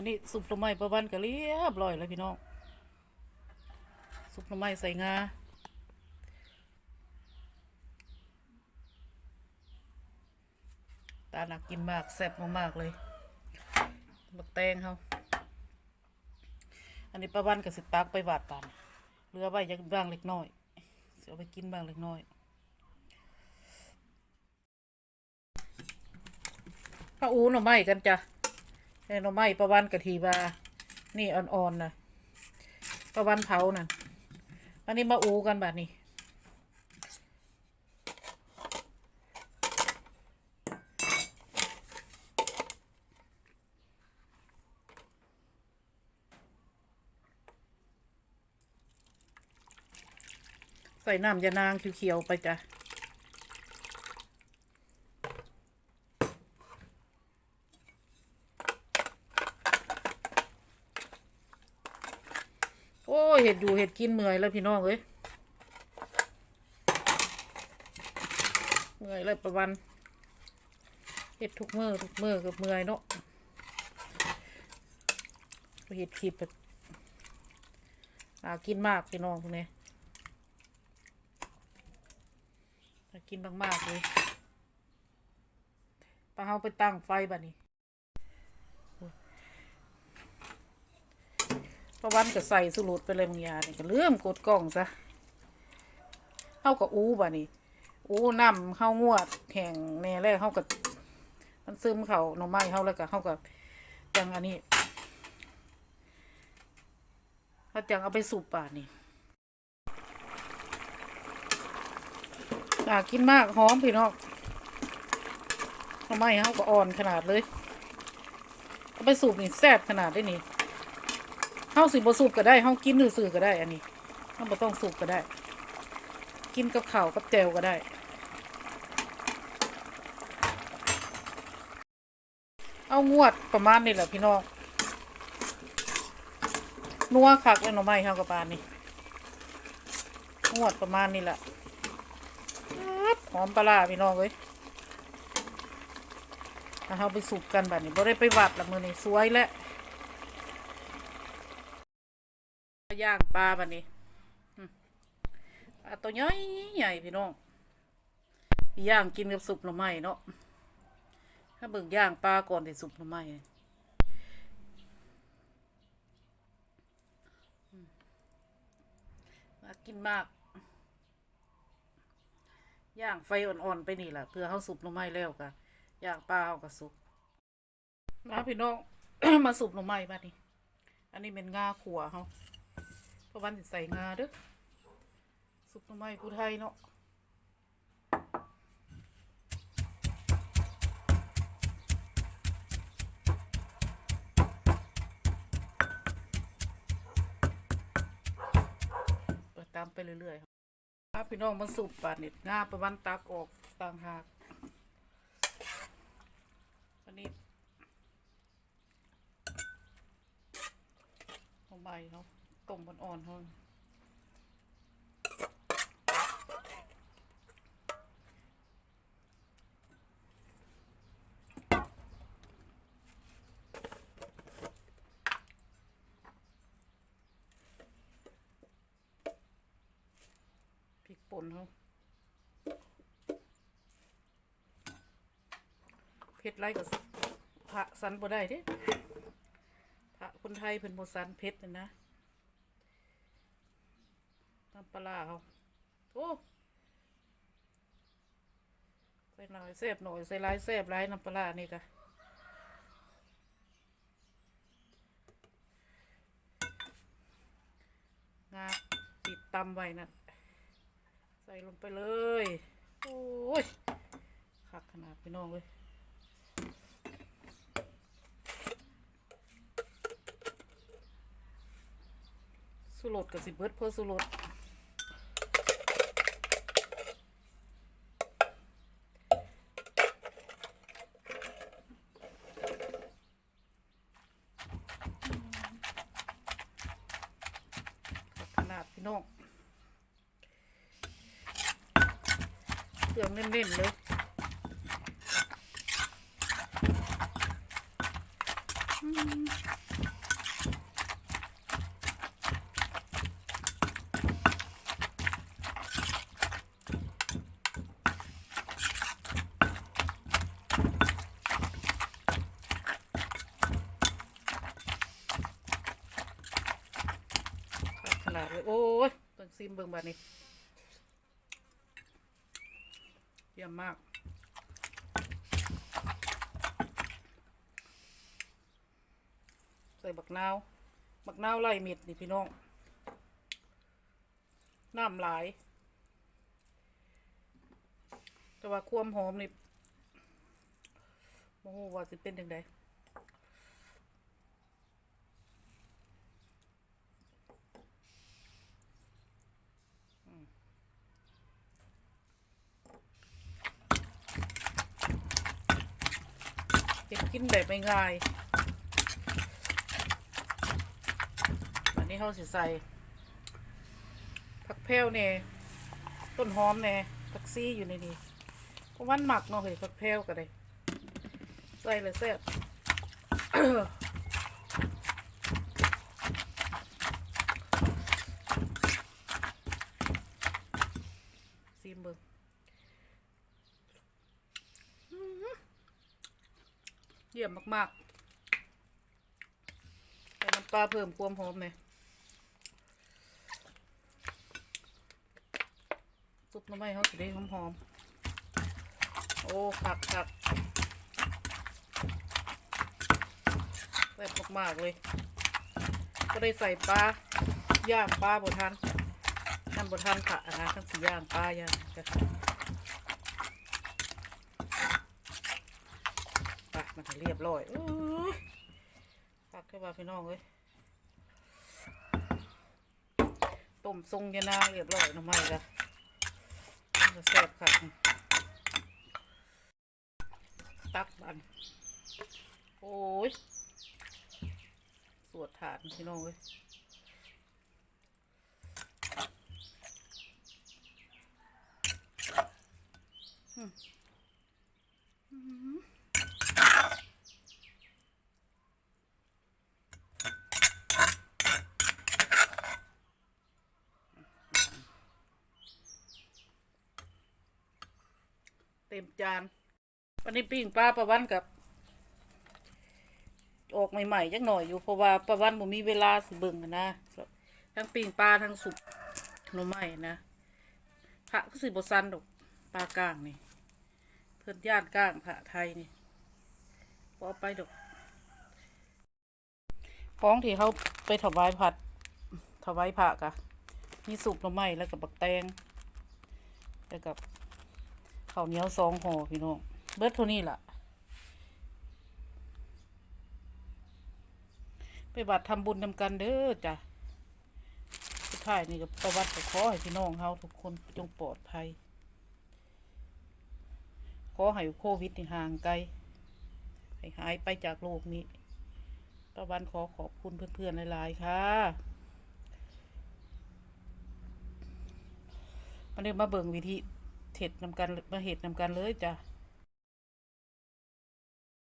วันนี้สุปหน่อไม้ประวันก็เรียบร้อยแล้วพี่น้อง สุปหน่อไม้ใส่งาตาหนักกินมากแซ่บมากๆเลยบักแตงเขาอันนี้ประวันกับสิตักไปบาดปานเหลือไว้อยังบ้างเล็กน้อยเสียไปกินบ้างเล็กน้อยพระอูหน่อไม้กันจ้ะ ไอ้หน่อไม้ประวันกะทีบานี่อ่อนๆนะประวันเผาน่ะอันนี้มาอูกันแบบนี้ใส่น้ำยานางเขียวๆไปจ้ะ โอ้ยเห็ดอยู่เห็ดกินเมื่อยแล้วพี่น้องเอ้ยเมื่อยเลยประวันเห็ดทุกมือทุกมือกับเมื่อยเนาะเห็ดคลิปแบบน่ากินมากพี่น้องพวกนี้น่ากินมากๆเลยปลาเฮาไปตั้งไฟบัดนี้ ประวันก็ใส่สุรุดไปเลยบางอย่างนี่ก็เลื่อมกดกล้องซะเฮาก็อู้บัดนี้อู้น้ำเฮางวดแข็งแน่แล้วเฮาก็มันซึมเขาหน่อไม้เฮาแล้วก็เฮาก็จังอันนี้เฮาจังเอาไปสุปป่านี่น่ากินมากหอมพี่น้องทำไม้เขาก็อ่อนขนาดเลยเอาไปสูบนี่แซ่บขนาดได้นี่ เฮาสิบ่สูบก็ได้เฮากินซื่อๆก็ได้อันนี้เฮาบ่ต้องสูบก็ได้ กินกับข้าวกับแจวก็ได้ เอางวดประมาณนี้แหละพี่น้องนัวคักเลยหน่อไม้เฮากับปานนี่งวดประมาณนี้แหละหอมปลาพี่น้องเอ้ยเราไปสุกกันแบบนี้บ่ได้ไปวัดละมือนี่สวยแล้ว ย่างปลาบบนี้อืมปลาตัวใหญ่ใหญ่พี่น้องย่างกินกับสุปหน่อไม้เนาะถ้าเบิ่งย่างปลาก่อนที่สุปหน่อไม้มากินมากย่างไฟอ่อนๆไปนี่แหละเพื่อเขาสุกหน่อไม้แล้วกะย่างปลาเขาก็สุกมาพี่น้อง มาสุกหน่อไม้บ้านี้ อันนี้เป็นงาขัวเขา พราะวันสิใส่งาเด้อสุกหน่อไม้ผู้ไทยเนาะตามไปเรื่อยๆครับพี่น้องมาสูบปาดเน็ดงาประวันตักออกต่างหากอันนี้เอาใบเขาะ ต้มอ่อนๆเขาพริกป่นเขาเผ็ดไรก็พระสันบ่ได้เด้พระคนไทยเพิ่นบ่สันเผ็ดนะนะ น้ำปลาเขาโอ้ใส่หน่อยแซ่บหน่อยใส่หลายแซ่บหลายน้ำปลานี่กะงาติดตำไว้นั่นใส่ลงไปเลย โอ้ยคักขนาดพี่น้องเลยสุรสกับสิเบิร์ดเพื่อสุรสคักขนาดพี่น้อง เค รื่องเน้นๆเลยขนาดเลยโอ้ยต้องซิมเบิ่งบาดนี้ เยี่ยมมาก ใส่บักนาวบักนาวไล่เม็ดนี่พี่น้อง น้ำหลาย แต่ว่าความหอมนี่โอ้โหว่าจะเป็นยังไงเก็ ไปง่ายอันนี้เขาสิใส่ผักแพลวเนี่ยต้นหอมเนี่ยผักซี่อยู่ในนี้เพราะวันหมักเนาะเฮ้ยผักแพลวก็ได้ใส่เลยเสร็จมเบิงอื้อหือเยี่ยมมากๆแต่น้ำปลาเพิ่มความหอมเลยซุปน้ำไม้เขาจะได้หอมๆ โอ้ผักผักแซ่บมากๆเลย ก็ได้ใส่ปลา ย่างปลาบดทันนั่นบดทันผักนะทั้งสี่ย่างปลาย่างกันไป มันก็เรียบร้อยตักแค่ว่าพี่น้องเลยต้มทรงยานาเรียบร้อยน้ำไม้ละมันจะแซ่บค่ะตักบันโอ้ย สวดถาดพี่น้องเว้ยอืม เต็มจาน วันนี้ปิ้งปลาประวันกับ ออกใหม่ๆจักหน่อยอยู่เพราะว่าประวันผมมีเวลาสิเบิ่งอะนะทั้งปิ้งปลาทั้งสุกหน่อไม้นะพระก็สิบซันดอกปลากลางนี่ เพื่อนญาติกลางพระไทยนี่พอเอาไปดอกของที่เขาไปถวายผัดถวายพระกะมีสุกหน่อไม้แล้วกับบักแตงแล้วกับ ข้าวเหนียวสองห่อพี่น้องเบิดเท่านี้ล่ะ ไปบัตรทำบุญนำกันเด้อจ้ะสุดท้ายนี่ก็ประวัติขอให้พี่น้องเฮาทุกคนจงปลอดภัย ขอให้โควิดนี่ห่างไกลให้หายไปจากโลกนี้ประวันขอขอบคุณเพื่อนๆหลายๆค่ะมาเดี๋ยวมาเบิ่งวิธี เห็ดนำกันมาเห็ดนำกันเลยจ้ะ